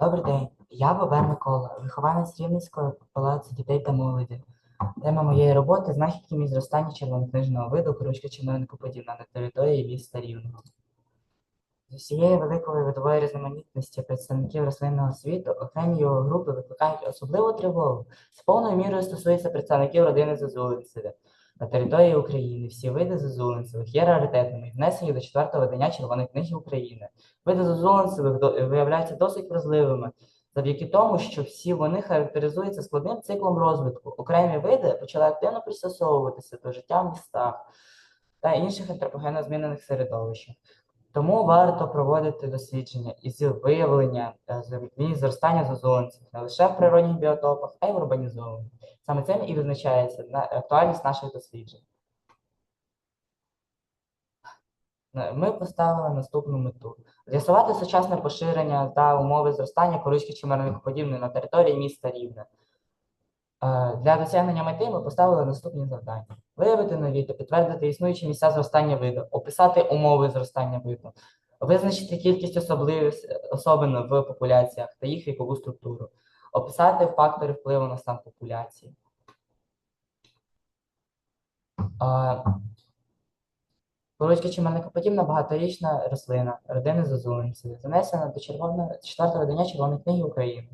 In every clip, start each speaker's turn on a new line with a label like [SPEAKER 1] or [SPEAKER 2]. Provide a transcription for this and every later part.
[SPEAKER 1] Добрий день, я Бобер Микола, вихованець Рівненського палацу дітей та молоді. Тема моєї роботи знахідки між зростання червонокнижного виду корочка чимерникоподібна на території міста Рівного. З усієї великої видової різноманітності представників рослинного світу окремі його групи викликають особливу тривогу. З повною мірою стосується представників родини зазулинцевих. На території України всі види зозуленцевих є раритетними і внесені до четвертого видання Червоної книги України. Види зозуленцевих виявляються досить вразливими, завдяки тому, що всі вони характеризуються складним циклом розвитку. Окремі види почали активно пристосовуватися до життя в містах та інших антропогенно змінених середовищах. Тому варто проводити дослідження із виявлення е, зростання зазулинців не лише в природних біотопах, а й в урбанізованих. Саме цим і визначається актуальність наших досліджень. Е, Ми поставили наступну мету: з'ясувати сучасне поширення та умови зростання корички чимерникоподібної на території міста Рівне. Е, Для досягнення мети ми поставили наступні завдання: виявити нові та підтвердити існуючі місця зростання виду, описати умови зростання виду, визначити кількість особливість особин в популяціях та їх вікову структуру, описати фактори впливу на стан популяції. Е, Корочка чимерникоподібна багаторічна рослина родини зазулинців, занесена до червоного четвертого видання Червоної книги України.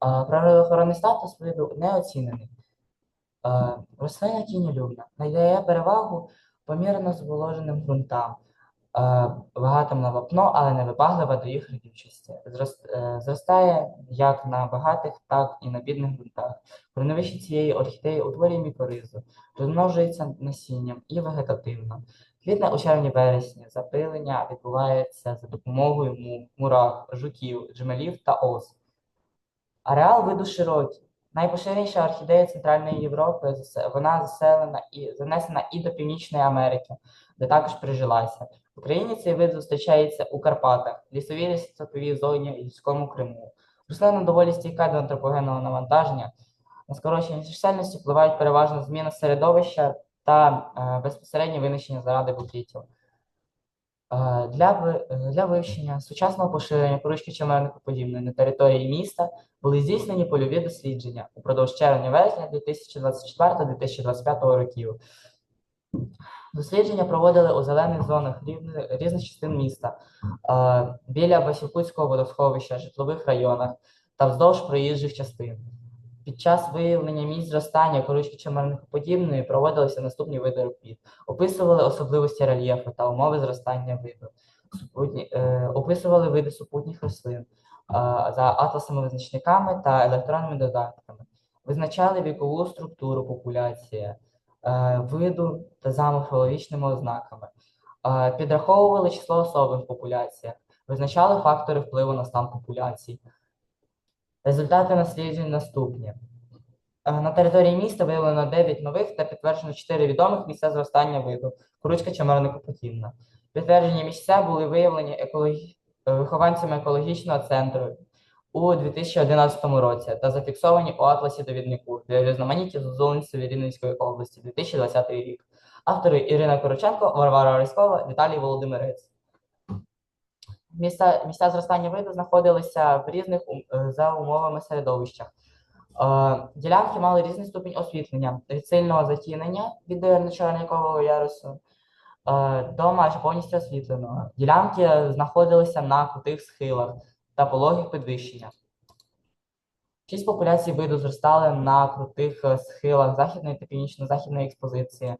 [SPEAKER 1] Природоохоронний статус виду не оцінений. Рослина тіньолюбна, надає перевагу помірно зволоженим ґрунтам, багатим на вапно, але не вибаглива до їх родючості. Е, Зростає як на багатих, так і на бідних ґрунтах. Кореневище цієї орхідеї утворює мікоризу, розмножується насінням і вегетативно. Квітне у червні-вересні. Запилення відбувається за допомогою мурах, жуків, джмелів та ос. Ареал виду широкий. Найпоширеніша орхідея Центральної Європи. Вона заселена і занесена і до Північної Америки, де також прижилася. В Україні цей вид зустрічається у Карпатах, лісовій лісостеповій зоні і гірському Криму. Рослина доволі стійка до антропогенного навантаження. На скорочення чисельності впливають переважно зміна середовища та е, безпосереднє винищення заради буквітів. Е, Для, е, для вивчення сучасного поширення корички чимерникоподібної на території міста були здійснені польові дослідження упродовж червня-вересня 2024-2025 років. Дослідження проводили у зелених зонах різних частин міста, е, біля Басівкутського водосховища, житлових районах та вздовж проїжджих частин. Під час виявлення місць зростання корички чимерникоподібної проводилися наступні види робіт. Описували особливості рельєфу та умови зростання виду. Супутні, е, описували види супутніх рослин е, за атласами-визначниками та електронними додатками. Визначали вікову структуру популяції, е, виду та за морфологічними ознаками. Е, підраховували число особин в популяціях, визначали фактори впливу на стан популяцій. Результати досліджень наступні. Е, На території міста виявлено 9 нових та підтверджено 4 відомих місця зростання виду. Курочка чимерникоподібна. Підтверджені місця були виявлені екологі... е, вихованцями екологічного центру у 2011 році та зафіксовані у атласі довіднику для різноманіття зозуленців Рівненської області 2020 рік. Автори Ірина Короченко, Варвара Ориськова, Віталій Володимирець. Місця, місця зростання виду знаходилися в різних е, за умовами середовищах. Е, Ділянки мали різний ступінь освітлення від сильного затінення від чорникового ярусу е, до майже повністю освітленого. Ділянки знаходилися на крутих схилах та пологих підвищеннях. Шість популяцій виду зростали на крутих схилах західної та північно-західної експозиції.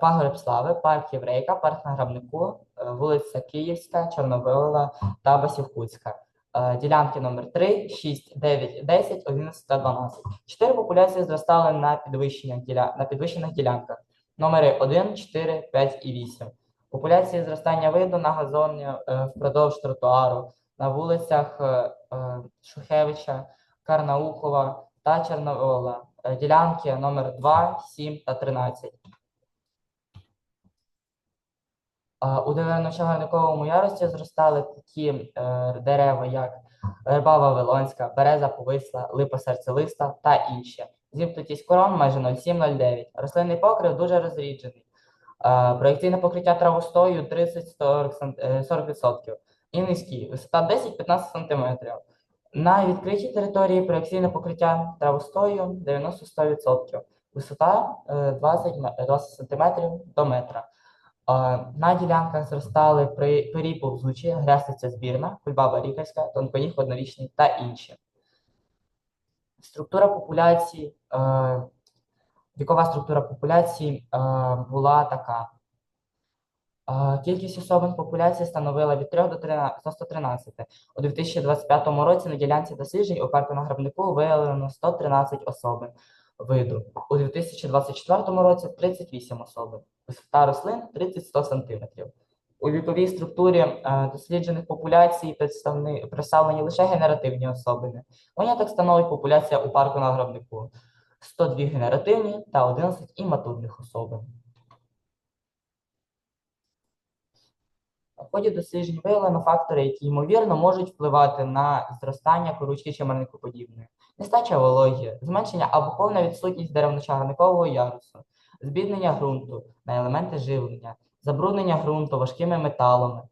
[SPEAKER 1] Пагорб Слави, парк Єврейка, парк на Грабнику, вулиця Київська, Чорновила та Басівкутська. Е, Ділянки номер 3, 6, 9, 10, 11 та 12. Чотири популяції зростали на підвищеннях, діля... на підвищених ділянках. Номери 1, 4, 5 і 8. Популяції зростання виду на газоні е, впродовж тротуару, на вулицях е, е, Шухевича, Карнаухова та Чорновола. Е, Ділянки номер 2, 7 та 13. А, У дерево-чагарниковому ярості зростали такі е, дерева, як верба Вавилонська, береза повисла, липа серцелиста та інші. Зімкнутість корон майже 0,7-0,9. Рослинний покрив дуже розріджений. Е, Проекційне покриття травостою 30-40%. і низькі, висота 10-15 см. На відкритій території проекційне покриття травостою 90-100%, висота е, 20, м- 20 см до метра. На ділянках зростали при періповзучі, грястиця збірна, кульбаба лікарська, тонконіг однорічний та інші. Структура популяції, е, вікова структура популяції е, була така. Е, Кількість особин популяції становила від 3 до 13 до 113. У 2025 році на ділянці досліджень у парку на Грабнику виявлено 113 особин виду. У 2024 році 38 особин. Висота рослин 30-100 см. У віковій структурі е, досліджених популяцій представлені лише генеративні особини. Виняток становить популяція у парку на гробнику: 102 генеративні та 11 іматурних особин. В ході досліджень виявлено фактори, які ймовірно можуть впливати на зростання коручки чимерникоподібної. Нестача вологі, зменшення або повна відсутність деревно-чагарникового ярусу, збіднення ґрунту на елементи живлення, забруднення ґрунту важкими металами,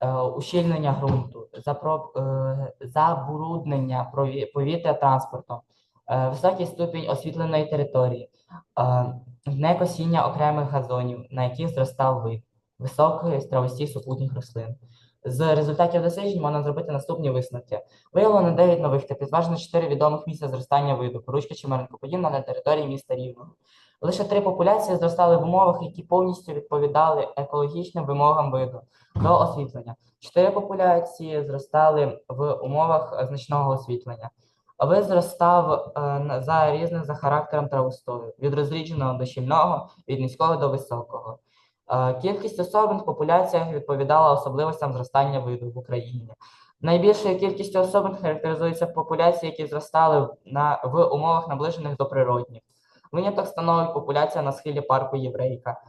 [SPEAKER 1] е, ущільнення ґрунту, е, забруднення повітря транспортом, е, високий ступінь освітленої території, некосіння окремих газонів, на яких зростав вид високої стравості супутніх рослин. З результатів досліджень можна зробити наступні висновки. Виявлено 9 нових типів, зважено 4 відомих місця зростання виду, поручка чимерникоподібна на території міста Рівного. Лише три популяції зростали в умовах, які повністю відповідали екологічним вимогам виду до освітлення. Чотири популяції зростали в умовах значного освітлення. Вид зростав е, за різним за характером травостою, від розрідженого до щільного, від низького до високого. Е, Кількість особин в популяціях відповідала особливостям зростання виду в Україні. Найбільшою кількістю особин характеризуються популяції, які зростали на, в умовах наближених до природних. Виняток становить популяція на схилі парку Єврейка.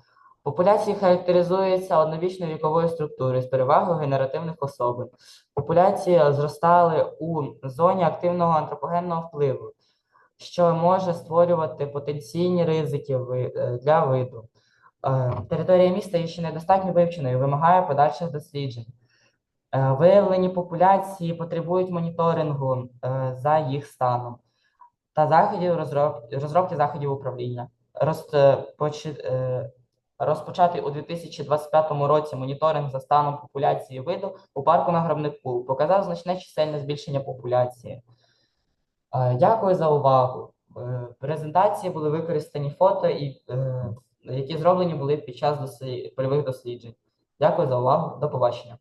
[SPEAKER 1] Популяції характеризуються одновічною віковою структурою з перевагою генеративних особин. Популяції зростали у зоні активного антропогенного впливу, що може створювати потенційні ризики е, для виду. Е, Територія міста є ще недостатньо вивченою, вимагає подальших досліджень. Е, Виявлені популяції потребують моніторингу е, за їх станом та заходів розроб... розробки заходів управління. Розпочи... е, Розпочатий у 2025 році моніторинг за станом популяції виду у парку на Грабнику показав значне чисельне збільшення популяції. Дякую за увагу. В презентації були використані фото, і, які зроблені були під час дослід... польових досліджень. Дякую за увагу. До побачення.